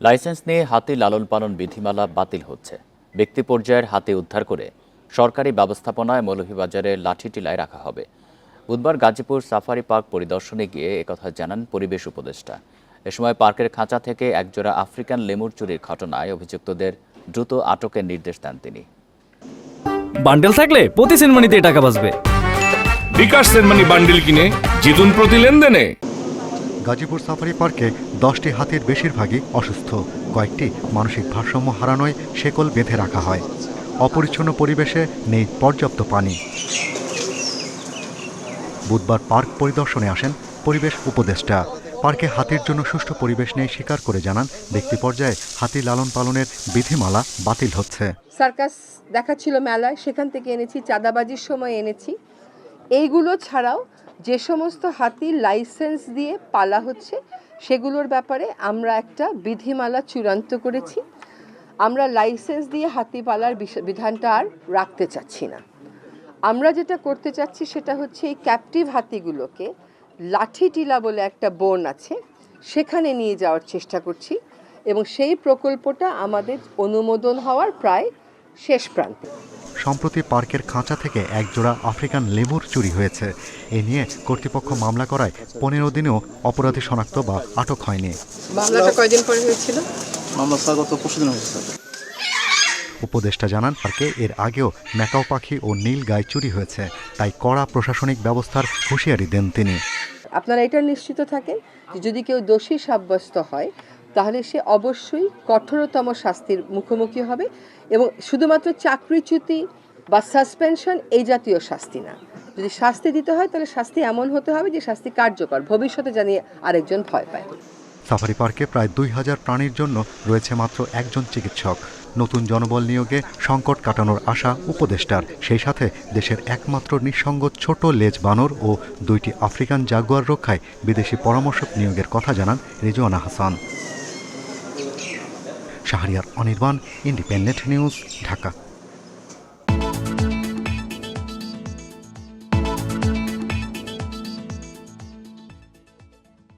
Licence নিয়ে হাতি লালন পালন বিধিমালা বাতিল হচ্ছে। ব্যক্তি পর্যায়ের হাতি উদ্ধার করে সরকারি ব্যবস্থাপনায় মৌলভীবাজারে লাঠিটিলায় রাখা হবে। বুধবার গাজীপুর সাফারি পার্ক পরিদর্শনে গিয়ে একথা জানান পরিবেশ উপদেষ্টা। এ সময় পার্কের খাঁচা থেকে একজোড়া আফ্রিকান লেমুর চুরির ঘটনায় অভিযুক্তদের দ্রুত আটকের নির্দেশ দেন তিনি। বান্ডেল থাকলে প্রতি সেনমানিতে টাকা বাঁচবে। বিকাশ সেনমানি বান্ডিল কিনে জিতুন প্রতি লেনদেনে। গাজীপুর সাফারি পার্কে দশটি হাতির বেশিরভাগই অসুস্থ। কয়েকটি মানসিক ভারসাম্য হারানোয় শেকল বেঁধে রাখা হয়। অপরিচ্ছন্ন পরিবেশে নেই পর্যাপ্ত পানি। বুধবার পার্ক পরিদর্শনে আসেন পরিবেশ উপদেষ্টা। পার্কে হাতির জন্য সুষ্ঠু পরিবেশ নেই স্বীকার করে জানান, ব্যক্তি পর্যায়ে হাতি লালন পালনের বিধিমালা বাতিল হচ্ছে। সার্কাস দেখাচ্ছিল মেলায়, সেখান থেকে এনেছি, চাঁদাবাজির সময় এনেছি। এইগুলো ছাড়াও যে সমস্ত হাতি লাইসেন্স দিয়ে পালা হচ্ছে, সেগুলোর ব্যাপারে আমরা একটা বিধিমালা চূড়ান্ত করেছি। আমরা লাইসেন্স দিয়ে হাতি পালার বিধানটা আর রাখতে চাচ্ছি না। আমরা যেটা করতে চাচ্ছি সেটা হচ্ছে এই ক্যাপটিভ হাতিগুলোকে লাঠি টিলা বলে একটা বন আছে, সেখানে নিয়ে যাওয়ার চেষ্টা করছি এবং সেই প্রকল্পটা আমাদের অনুমোদন হওয়ার প্রায় শেষ প্রান্তে। সম্প্রতি পার্কের খাঁচা থেকে একজোড়া আফ্রিকান লেমুর চুরি হয়েছে। এ নিয়ে কর্তৃপক্ষ মামলা করায় পনেরো দিনেও অপরাধী শনাক্ত বা আটক হয়নি। মামলাটা কয়দিন পরে হয়েছিল? মামলা স্যার গত পরশু হয়েছে উপদেষ্টা জানান পার্কে এর আগেও ম্যাকাও পাখি ও নীল গায়ে চুরি হয়েছে। তাই কড়া প্রশাসনিক ব্যবস্থার হুঁশিয়ারি দেন তিনি। আপনারা এটা নিশ্চিত থাকেন যদি কেউ দোষী সাব্যস্ত হয় তাহলে সে অবশ্যই কঠোরতম শাস্তির মুখোমুখি হবে এবং শুধুমাত্র চাকরিচ্যুতি বা সাসপেনশন এই জাতীয় শাস্তি না। যদি শাস্তি দিতে হয়, তাহলে শাস্তি এমন হতে হবে যে শাস্তি কার্যকর। ভবিষ্যতে জানিয়ে আরেকজন ভয় পায়। সাফারি পার্কে প্রায় দুই হাজার প্রাণীর জন্য রয়েছে মাত্র একজন চিকিৎসক। নতুন জনবল নিয়োগে সংকট কাটানোর আশা উপদেষ্টার। সেই সাথে দেশের একমাত্র নিঃসঙ্গ ছোট লেজ বানর ও দুইটি আফ্রিকান জাগুয়ার রক্ষায় বিদেশি পরামর্শক নিয়োগের কথা জানান Rizwana Hasan. Shahriar Anirban independent news Dhaka.